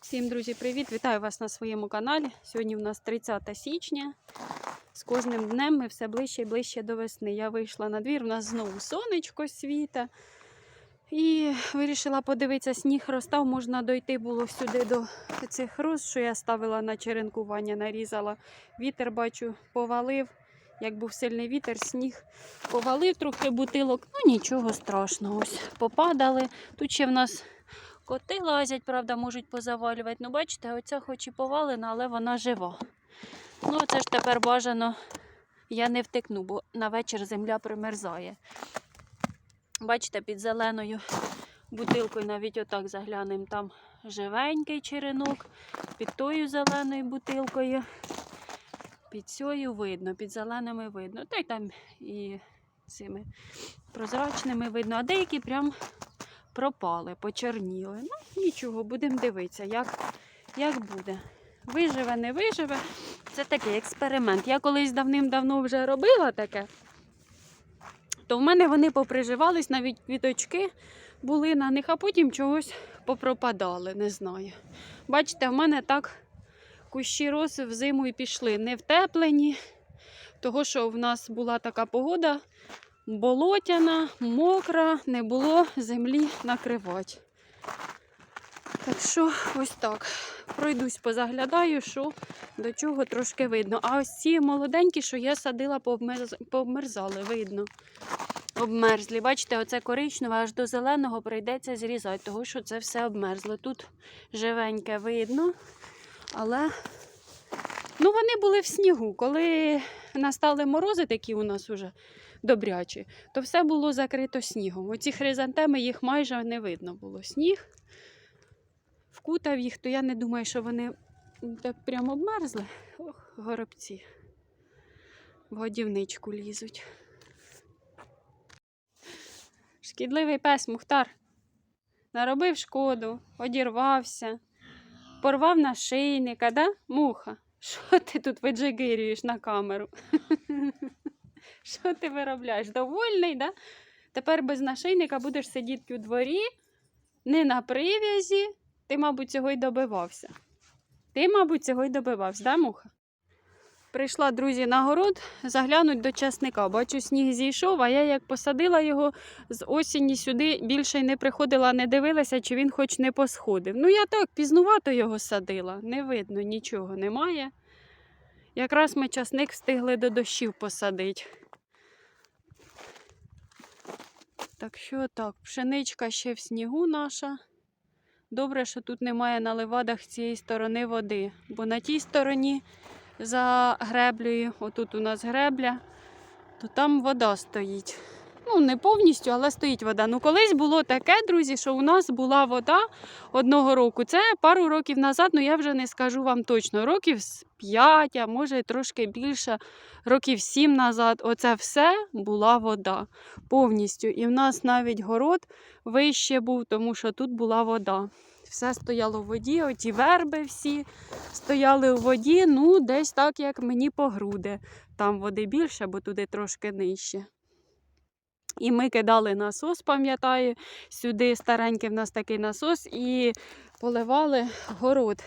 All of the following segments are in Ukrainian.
Всім, друзі, привіт! Вітаю вас на своєму каналі. Сьогодні в нас 30 січня. З кожним днем ми все ближче і ближче до весни. Я вийшла на двір, у нас знову сонечко світа. І вирішила подивитися, сніг розстав, можна дойти було сюди до цих роз, що я ставила на черенкування, нарізала. Вітер, бачу, повалив. Як був сильний вітер, сніг повалив трохи бутилок. Ну нічого страшного. Ось попадали. Тут ще в нас Коти лазять, правда, можуть позавалювати. Ну, бачите, оця хоч і повалена, але вона жива. Ну, це ж тепер бажано, я не втекну, бо на вечір земля примерзає. Бачите, під зеленою бутилкою навіть отак заглянемо. Там живенький черенок, під тою зеленою бутилкою. Під цією видно, під зеленими видно. Та й там і цими прозрачними видно, а деякі прям пропали, почорніли. Ну, нічого, будемо дивитися, як, як буде. Виживе, не виживе. Це такий експеримент. Я колись давним-давно вже робила таке, то в мене вони поприживались, навіть квіточки були на них, а потім чогось попропадали, не знаю. Бачите, в мене так кущі роси взиму і пішли не втеплені, того що в нас була така погода, болотяна, мокра, не було землі накривати. Так що ось так. Пройдусь, позаглядаю, що до чого трошки видно. А ось ці молоденькі, що я садила, пообмерз... пообмерзали, видно. Обмерзлі. Бачите, оце коричневе аж до зеленого прийдеться зрізати, тому що це все обмерзло. Тут живеньке видно, але ну, вони були в снігу. Коли настали морози, такі у нас уже добрячі, то все було закрито снігом. Оці хризантеми їх майже не видно було. Сніг вкутав їх, то я не думаю, що вони так прямо обмерзли. Ох, горобці. В годівничку лізуть. Шкідливий пес Мухтар наробив шкоду, одірвався, порвав нашийника, да? Муха. Що ти тут виджигирюєш на камеру? Що ти виробляєш? Довольний, да? Тепер без нашийника будеш сидіти у дворі, не на прив'язі. Ти, мабуть, цього й добивався. Ти, мабуть, цього й добивався, да, муха? Прийшла, друзі, на город заглянуть до часника. Бачу, сніг зійшов, а я як посадила його з осені сюди, більше й не приходила, не дивилася, чи він хоч не посходив. Ну, я так пізнувато його садила, не видно, нічого немає. Якраз ми часник встигли до дощів посадити. Так що так, пшеничка ще в снігу наша. Добре, що тут немає на левадах цієї сторони води, бо на тій стороні за греблею, отут у нас гребля, то там вода стоїть. Ну, не повністю, але стоїть вода. Ну, колись було таке, друзі, що у нас була вода одного року. Це пару років назад, ну я вже не скажу вам точно, років з 5, а може трошки більше, років 7 назад. Оце все була вода повністю. І в нас навіть город вище був, тому що тут була вода. Все стояло в воді, оті верби всі стояли у воді, ну, десь так, як мені по груди. Там води більше, бо туди трошки нижче. І ми кидали насос, пам'ятаю, сюди старенький в нас такий насос, і поливали город.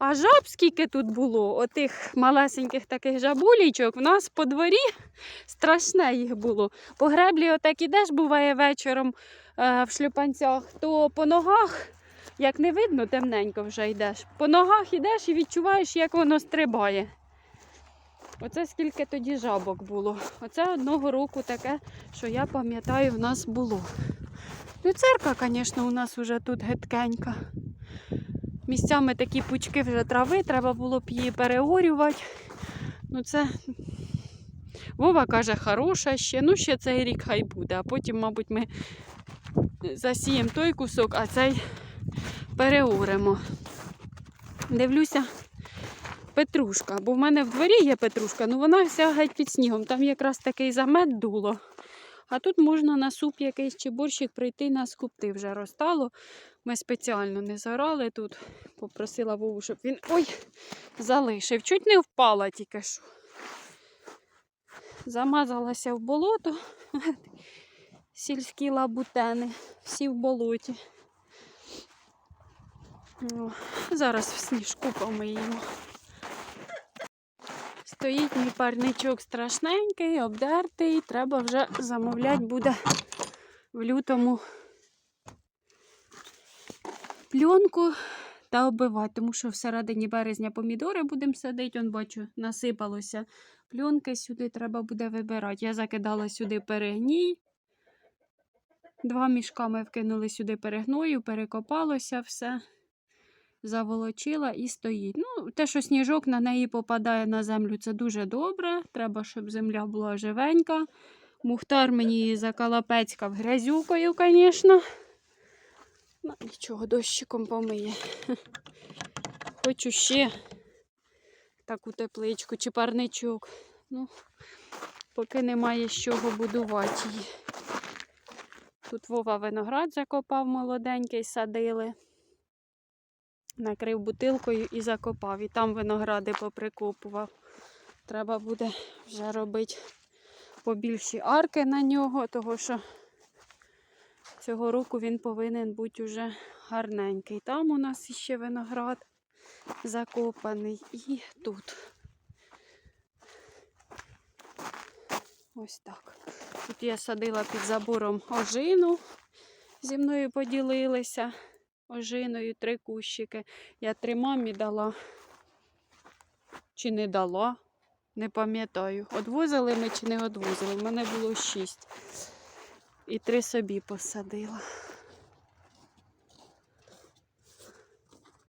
А жаб скільки тут було, отих малесеньких таких жабулічок, в нас по дворі страшне їх було. По греблі отак ідеш, буває вечором е, в шлюпанцях, то по ногах, як не видно, темненько вже йдеш. По ногах йдеш і відчуваєш, як воно стрибає. Оце скільки тоді жабок було. Оце одного року таке, що я пам'ятаю, в нас було. Ну, церква, звісно, у нас вже тут гидкенька. Місцями такі пучки вже трави, треба було б її переорювати. Ну, це Вова каже, хороша ще. Ну, ще цей рік хай буде, а потім, мабуть, ми засіємо той кусок, а цей переоремо. Дивлюся, петрушка, бо в мене в дворі є петрушка, ну вона вся геть під снігом. Там якраз такий замет дуло. А тут можна на суп якийсь чи борщик прийти на скупти вже розтало. Ми спеціально не зарали тут. Попросила Вову, щоб він ой, залишив. Чуть не впала тільки що. Замазалася в болото. Сільські лабутени, всі в болоті. О, зараз в сніжку помиємо. Стоїть мій парничок страшненький, обдертий. Треба вже замовляти буде в лютому пленку та оббивати, тому що всередині березня помідори будемо садити. Он бачу, насипалося пленки сюди, треба буде вибирати. Я закидала сюди перегній. Два мішка ми вкинули сюди перегною, перекопалося все, заволочила і стоїть. Ну, те, що сніжок на неї попадає на землю, це дуже добре. Треба, щоб земля була живенька. Мухтар мені закалапецькав грязюкою, звісно. Нічого, дощиком помиє. Хочу ще таку тепличку чи парничок. Ну, поки немає з чого будувати її. Тут Вова виноград закопав молоденький, садили. Накрив бутилкою і закопав. І там виногради поприкопував. Треба буде вже робити побільші арки на нього, тому що цього року він повинен бути уже гарненький. Там у нас ще виноград закопаний і тут. Ось так. Тут я садила під забором ожину, зі мною поділилися ожиною три кущики. Я три мамі дала. Чи не дала? Не пам'ятаю. Одвозили ми чи не одвозили. У мене було шість. І три собі посадила.